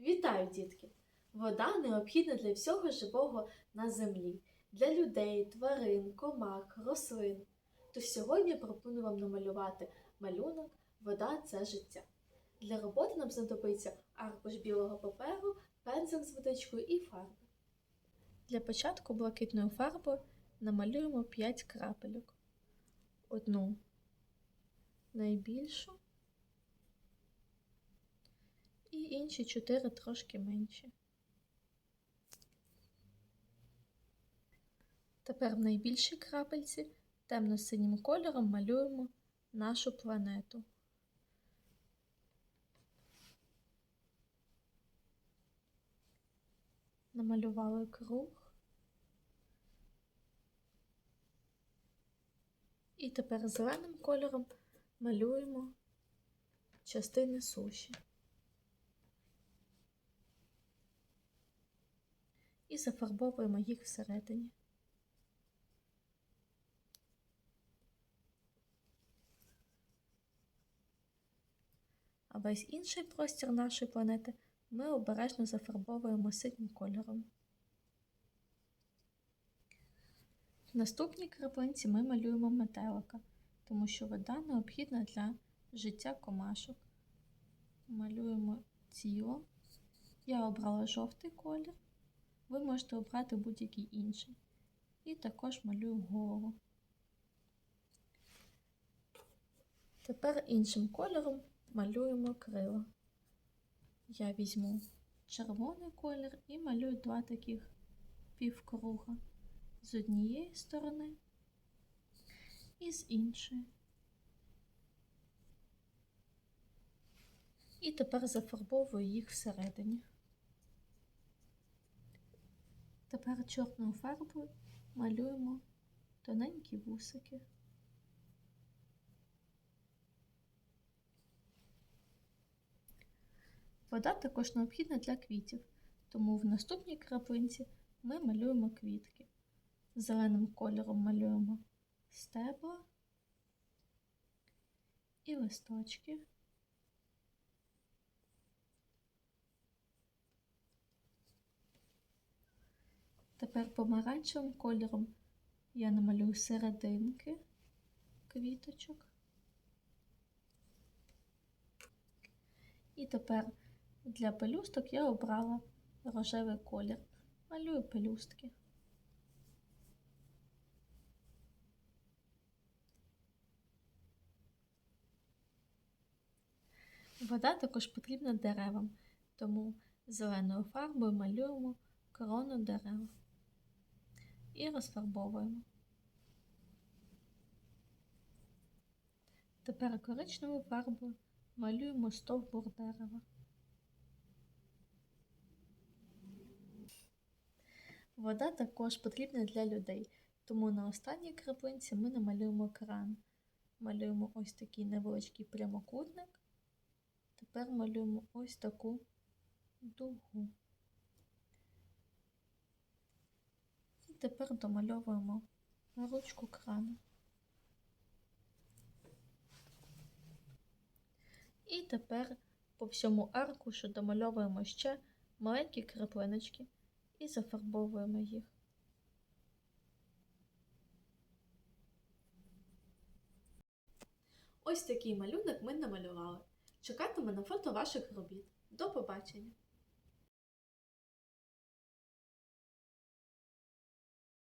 Вітаю, дітки! Вода необхідна для всього живого на землі, для людей, тварин, комах, рослин. Тож сьогодні пропоную вам намалювати малюнок Вода це життя. Для роботи нам знадобиться аркуш білого паперу, пензик з водичкою і фарби. Для початку блакитною фарбою намалюємо 5 крапельок. Одну найбільшу і інші 4 трошки менші. Тепер в найбільшій крапельці темно-синім кольором малюємо нашу планету. Намалювали круг. І тепер зеленим кольором малюємо частини суші. І зафарбовуємо їх всередині. А весь інший простір нашої планети ми обережно зафарбовуємо синім кольором. В наступній краплинці ми малюємо метелика, тому що вода необхідна для життя комашок. Малюємо тіло. Я обрала жовтий колір, ви можете обрати будь-який інший. І також малюю голову. Тепер іншим кольором малюємо крила. Я візьму червоний колір і малюю два таких півкруга з однієї сторони і з іншої. І тепер зафарбовую їх всередині. Тепер чорною фарбою малюємо тоненькі вусики. Вода також необхідна для квітів, тому в наступній краплинці ми малюємо квітки. Зеленим кольором малюємо стебла і листочки. Тепер помаранчевим кольором я намалюю серединки квіточок. І тепер для пелюсток я обрала рожевий колір. Малюю пелюстки. Вода також потрібна деревам, тому зеленою фарбою малюємо корону дерев і розфарбовуємо. Тепер коричневою фарбою малюємо стовбур дерева. Вода також потрібна для людей, тому на останній краплинці ми намалюємо кран. Малюємо ось такий невеличкий прямокутник. Тепер малюємо ось таку дугу. Тепер домальовуємо ручку крану. І тепер по всьому аркушу домальовуємо ще маленькі краплиночки і зафарбовуємо їх. Ось такий малюнок ми намалювали. Чекатимемо на фото ваших робіт. До побачення!